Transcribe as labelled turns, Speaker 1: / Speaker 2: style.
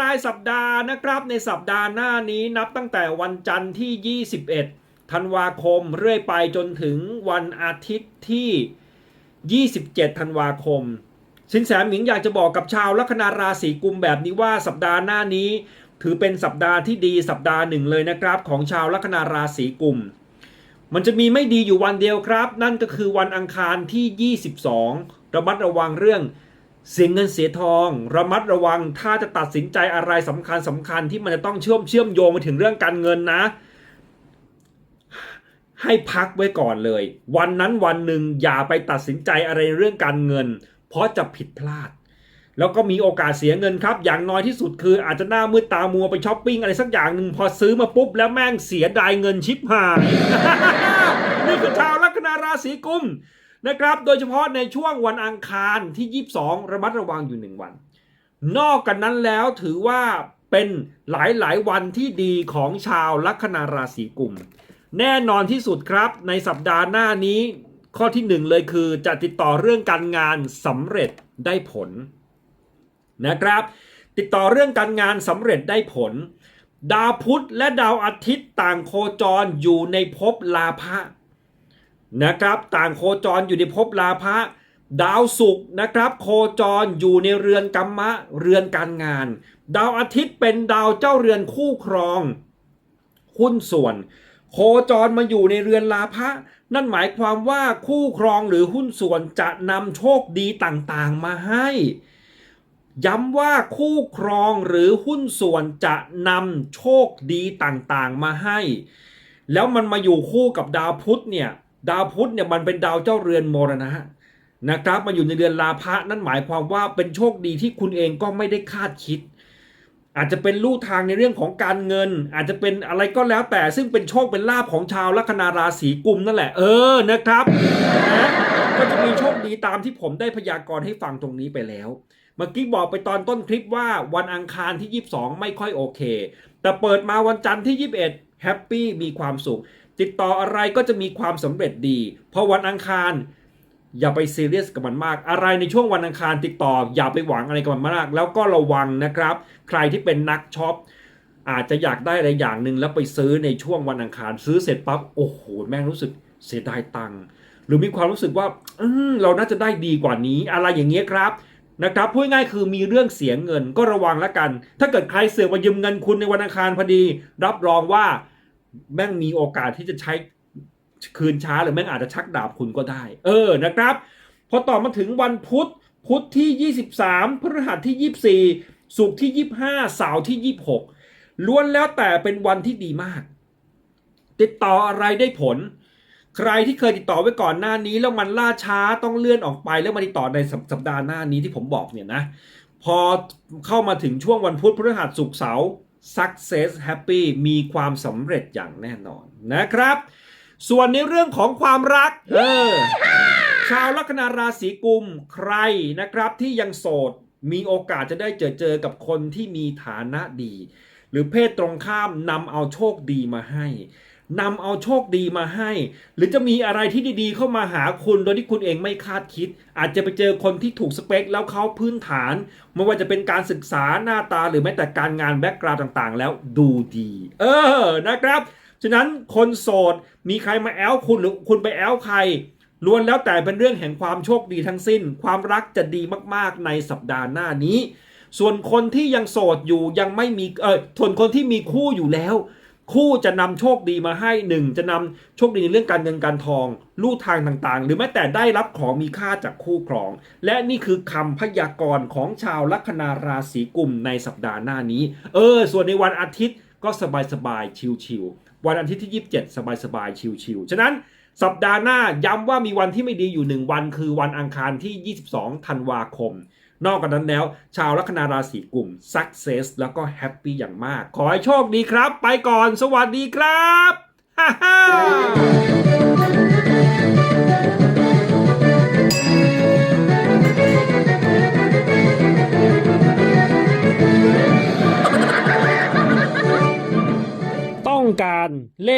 Speaker 1: รายสัปดาห์นะครับในสัปดาห์หน้านี้นับตั้งแต่วันจันทร์ที่ 21 ธันวาคมเรื่อยไปจนถึงวันอาทิตย์ที่ 27 ธันวาคม สินแสหมิงอยากจะบอกกับชาวลัคนาราศีกุมแบบนี้ว่าสัปดาห์หน้านี้ ถือเป็นสัปดาห์ที่ดีสัปดาห์หนึ่งเลยนะครับ ของชาวลัคนาราศีกุม มันจะมีไม่ดีอยู่วันเดียวครับ นั่นก็คือวันอังคารที่ 22 ระมัดระวังเรื่อง เสียเงินเสียทอง ระมัดระวังถ้าจะตัดสินใจอะไรสำคัญสำคัญที่มันจะต้องเชื่อมเชื่อมโยงไปถึงเรื่องการเงินนะ ให้พักไว้ก่อนเลย วันนั้นวันหนึ่งอย่าไปตัดสินใจอะไรเรื่องการเงิน เพราะจะผิดพลาด แล้วก็มีโอกาสเสียเงินครับ อย่างน้อยที่สุดคืออาจจะหน้ามืดตามัวไปช้อปปิ้งอะไรสักอย่างหนึ่งพอซื้อมาปุ๊บแล้วแม่งเสียดายเงินชิปหายนี่คือชาวลัคนาราศีกุม นะครับ โดยเฉพาะในช่วงวันอังคารที่ 22 ระมัดระวังอยู่หนึ่งวัน นอกกันนั้นแล้วถือว่าเป็นหลายๆ วันที่ดีของชาวลัคนาราศีกุม แน่นอนที่สุดครับในสัปดาห์หน้านี้ข้อที่หนึ่งเลยคือจะติดต่อเรื่องการงานสำเร็จได้ผลนะครับ ติดต่อเรื่องการงานสำเร็จได้ผล ดาวพุธและดาวอาทิตย์ต่างโคจรอยู่ในภพลาภะ นะครับ ต่างโคจรอยู่ในภพลาภะดาวศุกร์นะครับ โคจรอยู่ในเรือนกัมมะเรือนการงาน ดาวอาทิตย์เป็นดาวเจ้าเรือนคู่ครองหุ้นส่วน โคจรมาอยู่ในเรือนลาภะนั่นหมายความว่าคู่ครองหรือหุ้นส่วนจะนำโชคดีต่างๆมาให้ ย้ำว่าคู่ครองหรือหุ้นส่วนจะนำโชคดีต่างๆมาให้ แล้วมันมาอยู่คู่กับดาวพุธเนี่ย ดาวพุธเนี่ยมันเป็นดาวเจ้าเรือนมรณะนะครับมาอยู่ในเรือนลาภะนั่นหมายความว่าเป็นโชคดีที่คุณเองก็ไม่ได้คาดคิด อาจจะเป็นลู่ทางในเรื่องของการเงิน อาจจะเป็นอะไรก็แล้วแต่ซึ่งเป็นโชคเป็นลาภของชาวลัคนาราศีกุมนั่นแหละเออนะครับนะก็จะมีโชคดีตามที่ผมได้พยากรณ์ให้ฟังตรงนี้ไปแล้ว เมื่อกี้บอกไปตอนต้นคลิปว่าวันอังคารที่ 22 ไม่ค่อยโอเค แต่เปิดมาวันจันทร์ที่ 21 แฮปปี้มีความสุข ติดต่ออะไรก็จะมีความสำเร็จดี เพราะวันอังคาร อย่าไปซีเรียสกับมันมาก อะไรในช่วงวันอังคารติดต่ออย่าไปหวังอะไรกับมันมาก แล้วก็ระวังนะครับ ใครที่เป็นนักช็อปอาจจะอยากได้อะไรอย่างหนึ่งแล้วไปซื้อในช่วงวันอังคารซื้อเสร็จปั๊บโอ้โหแม่งรู้สึกเสียดายตังค์หรือมีความรู้สึกว่าอืเราน่าจะได้ดีกว่านี้อะไรอย่างเงี้ยครับนะครับพูดง่ายคือมีเรื่องเสียเงินก็ระวังแล้วกัน ถ้าเกิดใครเสือกมายืมเงินคุณในวันอังคารพอดี รับรองว่า แม่งมีโอกาสที่จะใช้คืนช้าหรือแม่งอาจจะชักดาบคุณก็ได้ เออนะครับ พอต่อมาถึงวันพุธพุธที่ 23 พฤหัสที่ 24 ศุกร์ที่ 25เสาร์ที่ 26 ล้วนแล้วแต่เป็นวันที่ดีมาก ติดต่ออะไรได้ผล ใครที่เคยติดต่อไว้ก่อนหน้านี้ แล้วมันล่าช้าต้องเลื่อนออกไปแล้วมาติดต่อในสัปสัปดาห์หน้านี้ที่ผมบอกเนี่ยนะ พอเข้ามาถึงช่วงวันพุธพฤหัสศุกร์เสาร์ success happy มีความสำเร็จอย่างแน่นอนนะครับ ส่วนในเรื่องของความรัก เออ ชาวลัคนาราศีกุมใครนะครับที่ยังโสด มีโอกาสจะได้เจอเจอกับคนที่มีฐานะดี หรือเพศตรงข้ามนำเอาโชคดีมาให้ นำเอาโชคดีมาให้ หรือจะมีอะไรที่ดีๆ เข้ามาหาคุณโดยที่คุณเองไม่คาดคิด อาจจะไปเจอคนที่ถูกสเปค แล้วเขาพื้นฐานไม่ว่าจะเป็นการศึกษาหน้าตาหรือแม้แต่การงานแบ็กกราวด์ต่างๆ แล้วดูดี เออนะครับฉะนั้นคนโสดมีใครมาแอลคุณหรือคุณไปแอลใครล้วนแล้วแต่เป็นเรื่องแห่งความโชคดีทั้งสิ้น ความรักจะดีมากๆในสัปดาห์หน้านี้ ส่วนคนที่ยังโสดอยู่ยังไม่มีเออส่วนคนที่มีคู่อยู่แล้ว คู่จะนำโชคดีมาให้หนึ่งจะนำโชคดีในเรื่องการเงินการทอง ลู่ทางต่างๆ หรือแม้แต่ได้รับของมีค่าจากคู่ครอง และนี่คือคำพยากรณ์ของชาวลัคนาราศีกุมในสัปดาห์หน้านี้ เออ ส่วนในวันอาทิตย์ก็สบายๆชิวๆวันอาทิตย์ที่ 27 สบายๆชิวๆฉะนั้นสัปดาห์หน้าย้ำว่ามีวันที่ไม่ดีอยู่หนึ่งวัน คือวันอังคารที่ 22 ธันวาคม นอกจากนั้นแล้ว ชาวลัคนาราศีกลุ่ม success แล้วก็แฮปปี้อย่างมาก ขอให้โชคดีครับ ไปก่อน สวัสดีครับฮ่าฮ่า